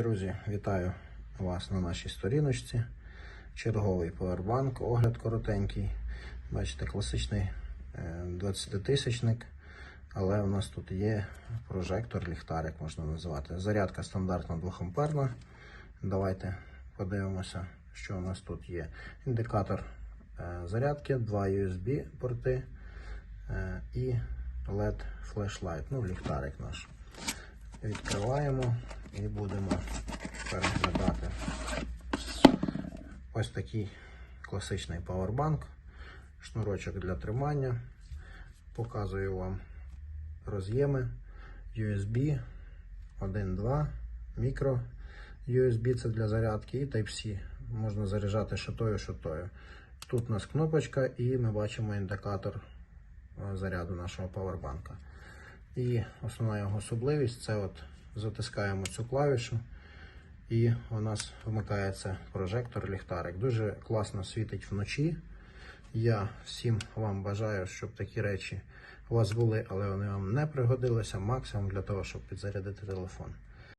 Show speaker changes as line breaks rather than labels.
Друзі, вітаю вас на нашій сторіночці. Черговий повербанк, огляд коротенький. Бачите, класичний 20-тисячник, але у нас тут є прожектор, ліхтарик можна називати. Зарядка стандартна 2 амперна. Давайте подивимося, що у нас тут є. Індикатор е, зарядки, два USB порти е, і LED флешлайт, ну ліхтарик наш. Відкриваємо і будемо переглядати. Ось такий класичний павербанк, шнурочок для тримання. Показую вам роз'єми USB 1.2, мікро USB це для зарядки і Type-C. Можна заряджати що тою, що тою. Тут у нас кнопочка і ми бачимо індикатор е, заряду нашого павербанка. І основна його особливість це от затискаємо цю клавішу, і у нас вмикається прожектор ліхтарик. Дуже класно світить вночі. Я всім вам бажаю, щоб такі речі у вас були, але вони вам не пригодилися максимум для того, щоб підзарядити телефон.